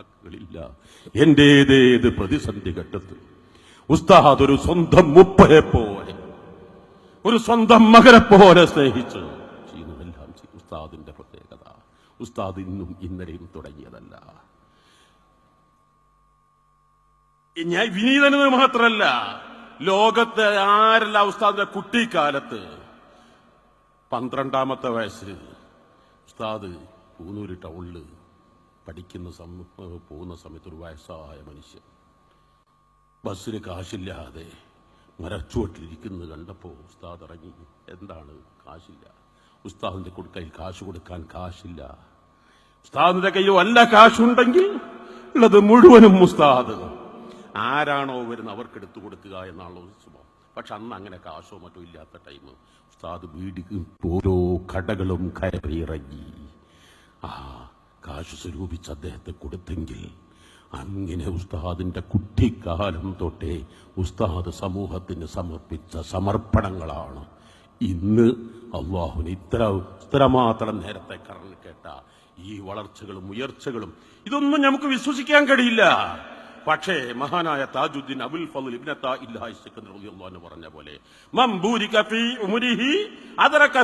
വാക്കുകളില്ല എന്റേതേത് പ്രതിസന്ധി ഘട്ടത്തിൽ. ഉസ്താദ് ഒരു സ്വന്തം മുപ്പയെ പോലെ ഒരു സ്വന്തം മകനെ പോലെ സ്നേഹിച്ച് ചെയ്യുന്നതെല്ലാം ചെയ്യും. ഉസ്താദിന്റെ പ്രത്യേകത. ഉസ്താദ് ഇന്നും ഇന്നലെയും തുടങ്ങിയതല്ല. ഞാൻ വിനീതനെന്ന് മാത്രല്ല ലോകത്തെ ആരല്ല ഉസ്താദിന്റെ കുട്ടിക്കാലത്ത്. പന്ത്രണ്ടാമത്തെ വയസ്സിൽ ഉസ്താദ് പൂനൂര് ടൗണിൽ പഠിക്കുന്ന സമ പോകുന്ന സമയത്ത് ഒരു വയസ്സായ മനുഷ്യൻ. ബസ്സിന് കാശില്ലാതെ മരച്ചുവട്ടിലിരിക്കുന്നത് കണ്ടപ്പോൾ ഉസ്താദ് ഇറങ്ങി എന്താണ് കാശില്ല? ഉസ്താദിന്റെ കയ്യിൽ കാശ് കൊടുക്കാൻ കാശില്ല. ഉസ്താദിന്റെ കയ്യിൽ വല്ല കാശുണ്ടെങ്കിൽ ഉള്ളത് മുഴുവനും ഉസ്താദ്. ആരാണോ വരുന്നത് അവർക്ക് എടുത്തു കൊടുക്കുക എന്നാണല്ലോ ഉത്സവം പക്ഷെ അന്ന് അങ്ങനെ കാശോ മറ്റോ ഇല്ലാത്ത ടൈം ഉസ്താദ് വീട് ഓരോ കടകളും കയറിയിറങ്ങി. ആ കാശ് സ്വരൂപിച്ച് അദ്ദേഹത്തെ കൊടുത്തെങ്കിൽ അങ്ങനെ ഉസ്താദിന്റെ കുട്ടിക്കാലം തൊട്ടേ ഉസ്താദ് സമൂഹത്തിന് സമർപ്പിച്ച സമർപ്പണങ്ങളാണ്. ഇന്ന് അള്ളാഹുന് ഇത്ര ഇത്രമാത്രം നേരത്തെ കറണ്ട് കേട്ട ഈ വളർച്ചകളും ഉയർച്ചകളും ഇതൊന്നും നമുക്ക് വിശ്വസിക്കാൻ കഴിയില്ല. പക്ഷേ മഹാനായ താജുദ്ദീൻ അബുൽ ഫലു ഇബ്നു സിക്കന്ദർ പറഞ്ഞ പോലെ അദറക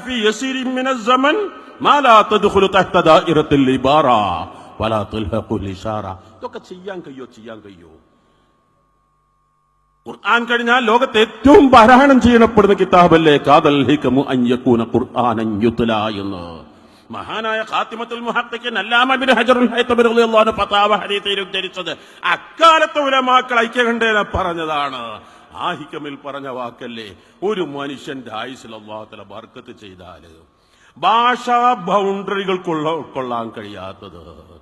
ഇതൊക്കെ ചെയ്യാൻ കഴിയോ ചെയ്യാൻ കഴിയോ? ഖുർആൻ കഴിഞ്ഞാൽ ലോകത്ത് ഏറ്റവും പാരായണം ചെയ്യപ്പെടുന്ന കിതാബല്ലേ? കാതൽ ഹികമു അയ്യക്കൂന ഖുർആനൻ യുത്ല എന്ന്. മഹാനായ ഖാത്തിമത്തുൽ മുഹത്തക്കൻ അല്ലാമ ഇബ്നു ഹജറുൽ ഹൈതമി റളിയല്ലാഹു ഫതാവ ഹദീസിൽ ഉദ്ധരിച്ചത് അക്കാലത്തെ ഉലമാക്കൾ ഐക്യകണ്ഠേന പറഞ്ഞതാണ്. ആ ഹിക്കമിൽ പറഞ്ഞ വാക്കല്ലേ ഒരു മനുഷ്യന്റെ ആയുസിൽ അള്ളാഹു തല ബർക്കത്ത് ചെയ്താൽ. ഭാഷാ ബൗണ്ടറികൾക്കുള്ള ഉൾക്കൊള്ളാൻ കഴിയാത്തത്.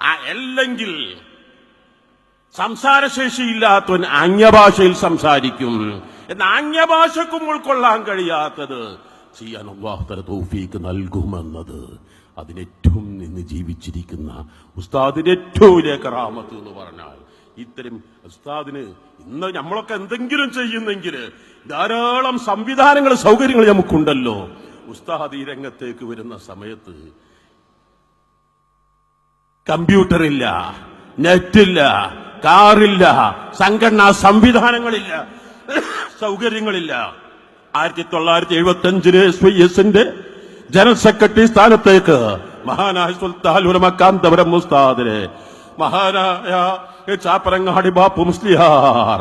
അല്ലെങ്കിൽ സംസാരശേഷിയില്ലാത്തവൻ അന്യഭാഷയിൽ സംസാരിക്കും. എന്ന അന്യഭാഷക്കും ഉൾക്കൊള്ളാൻ കഴിയാത്തത് ചെയ്യാൻ തൗഫീക്ക് നൽകുമെന്നത്. അതിനേറ്റവും നിന്ന് ജീവിച്ചിരിക്കുന്ന ഉസ്താദിന്റെ ഏറ്റവും വലിയ കറാമത്ത് എന്ന് പറഞ്ഞാൽ ഇത്തരം ഉസ്താദിന് ഇന്ന് നമ്മളൊക്കെ എന്തെങ്കിലും ചെയ്യുന്നെങ്കിൽ ധാരാളം സംവിധാനങ്ങൾ സൗകര്യങ്ങൾ നമുക്കുണ്ടല്ലോ. ഉസ്താദ് ഈ രംഗത്തേക്ക് വരുന്ന സമയത്ത് കമ്പ്യൂട്ടറില്ല നെറ്റില്ല കാറില്ല സംഘടനാ സംവിധാനങ്ങളില്ല സൗകര്യങ്ങളില്ല. ആയിരത്തി തൊള്ളായിരത്തി എഴുപത്തി അഞ്ചിൽ എസ് വൈ എസിന്റെ ജനറൽ സെക്രട്ടറി സ്ഥാനത്തേക്ക് മഹാനായ സുൽത്താൻ ഉലമക്കാന്തപുരം മുസ്താദിനെ മഹാനായ ചാപ്പരങ്ങാടി ബാപ്പു മുസ്ലിഹാർ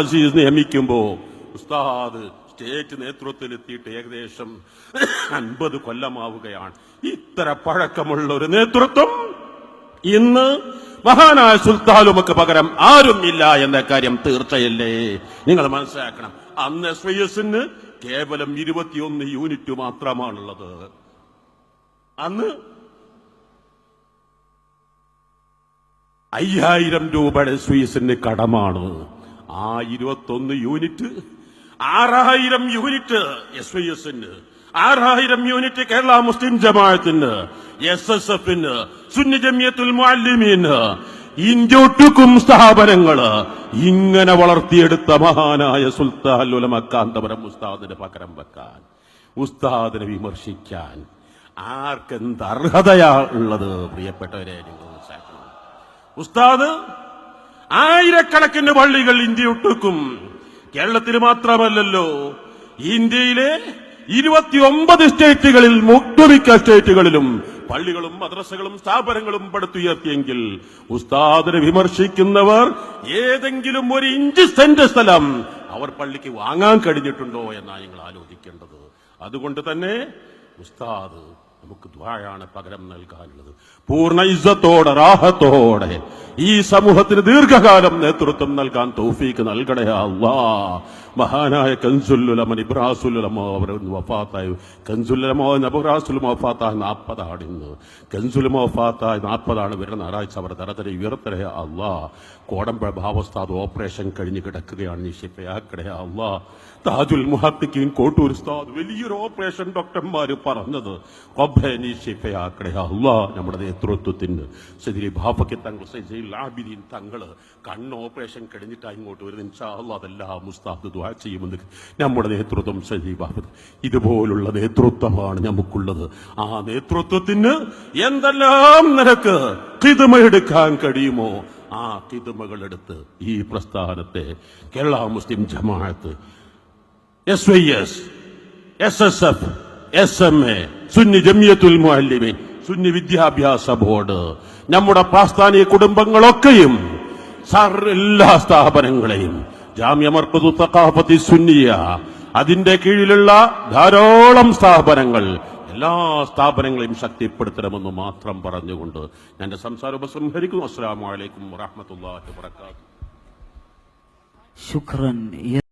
അസീസ് നിയമിക്കുമ്പോ ഉസ്താദ് സ്റ്റേറ്റ് നേതൃത്വത്തിലെത്തിയിട്ട് ഏകദേശം അൻപത് കൊല്ലമാവുകയാണ്. ഇത്ര പഴക്കമുള്ള ഒരു നേതൃത്വം ഇന്ന് മഹാനായ സുൽത്താനുമക്ക് പകരം ഇല്ല എന്ന കാര്യം തീർച്ചയല്ലേ? നിങ്ങൾ മനസ്സിലാക്കണം. അന്ന് എസ് വൈ എസിന് കേവലം ഇരുപത്തിയൊന്ന് യൂണിറ്റ് മാത്രമാണുള്ളത്. അന്ന് അയ്യായിരം രൂപയുടെ സ്വീസിന് കടമാണ്. ആ ഇരുപത്തൊന്ന് യൂണിറ്റ് ആറായിരം യൂണിറ്റ് എസ് വൈ എസിന് ആറായിരം യൂണിറ്റ് കേരള മുസ്ലിം ജമാഅത്തിന് എസ് എസ് എഫിന് സുന്നി ജമിയത്തുൽ മുഅല്ലിമീന് ഇന്ത്യയൊട്ടുക്കും സ്ഥാപനങ്ങൾ ഇങ്ങനെ വളർത്തിയെടുത്ത മഹാനായ സുൽത്താൻ ഉലമക്കാന്തപുരം ഉസ്താദിന് പകരം വെക്കാൻ ഉസ്താദിനെ വിമർശിക്കാൻ ആർക്കെന്ത് അർഹതയാ ഉള്ളത് പ്രിയപ്പെട്ടവരെ നിങ്ങൾ ഉസ്താദ് ആയിരക്കണക്കിന് പള്ളികൾ ഇന്ത്യയൊട്ടുക്കും കേരളത്തിൽ മാത്രമല്ലല്ലോ ഇന്ത്യയിലെ ഇരുപത്തിയൊമ്പത് സ്റ്റേറ്റുകളിൽ മുട്ടുമിക്ക സ്റ്റേറ്റുകളിലും പള്ളികളും മദ്രസകളും സ്ഥാപനങ്ങളും പടുത്തുയർത്തിയെങ്കിൽ ഉസ്താദിനെ വിമർശിക്കുന്നവർ ഏതെങ്കിലും ഒരു ഇഞ്ച് സെന്റ് സ്ഥലം അവർ പള്ളിക്ക് വാങ്ങാൻ കഴിഞ്ഞിട്ടുണ്ടോ എന്നാണ് നിങ്ങൾ ആലോചിക്കേണ്ടത്. അതുകൊണ്ട് തന്നെ ഉസ്താദ് നമുക്ക് ദ്വായാണ് പകരം നൽകാനുള്ളത്. പൂർണ ഇസ്സത്തോടെ റാഹത്തോടെ ഈ സമൂഹത്തിന് ദീർഘകാലം നേതൃത്വം നൽകാൻ തോഫീക്ക് നൽകണേ അല്ലാ മഹാനായ കൻസുല്ലുലമൻ ഇബ്രാസുലുലമോ അവർ വഫാത്തായി. കൻസുല്ലുലമോ നബുറാസുലും വഫാത്തായ നാൽപ്പതാണ് ഇന്ന് കൻസുലുമോ വഫാത്തായ നാൽപ്പതാണ് വരുന്ന ഞായറാഴ്ച അവർ തരതര ഉയർത്തരേ അല്ലാ കോടമ്പ ഭാവസ്ഥാത് ഓപ്പറേഷൻ കഴിഞ്ഞ് കിടക്കുകയാണ് നിശിപ്പയാക്കടേ അള്ളാ. താജുൽ മുഹത്തിക്കും കോട്ടൂർ ഉസ്താദ് വലിയൊരു ഓപ്പറേഷൻ ഡോക്ടർമാർ പറഞ്ഞത്. റബ്ബേ നീ ഷിഫയാക്കടേ അല്ലാ നമ്മുടെ നേതൃത്വത്തിന് ശരി ബാഫയ്ക്ക് തങ്ങൾ തങ്ങൾ കണ്ണ് ഓപ്പറേഷൻ കഴിഞ്ഞിട്ട് ഇങ്ങോട്ട് വരുന്നത്. ഇൻഷാ അല്ലാ അതെല്ലാം മുസ്താദ് ദ്വാ ചെയ്യുമെന്ന് നമ്മുടെ നേതൃത്വം സജീവാകുന്നത് ഇതുപോലുള്ള നേതൃത്വമാണ് നമുക്കുള്ളത്. ആ നേതൃത്വത്തിന് എന്തെല്ലാം നിനക്ക് കിതുമയെടുക്കാൻ കഴിയുമോ ആ കിതുമകളെടുത്ത് ഈ പ്രസ്ഥാനത്തെ Kerala Muslim Jamaat S Y S S S F S M A Sunni Jamiyyathul Muallimeen Sunni വിദ്യാഭ്യാസ ബോർഡ് നമ്മുടെ പ്രാസ്ഥാനിക കുടുംബങ്ങളൊക്കെയും എല്ലാ സ്ഥാപനങ്ങളെയും ജാമ്യ മർക്കതു തക്കാഫത്തി സുന്നിയ. അതിന്റെ കീഴിലുള്ള ധാരാളം സ്ഥാപനങ്ങൾ എല്ലാ സ്ഥാപനങ്ങളെയും ശക്തിപ്പെടുത്തണമെന്ന് മാത്രം പറഞ്ഞുകൊണ്ട് ഞാൻ സംസാരം ഉപസംഹരിക്കുന്നു. അസ്സാം വലൈക്കും വറഹമത്തല്ലാഹി വർക്കാത്തു ശുക്രൻ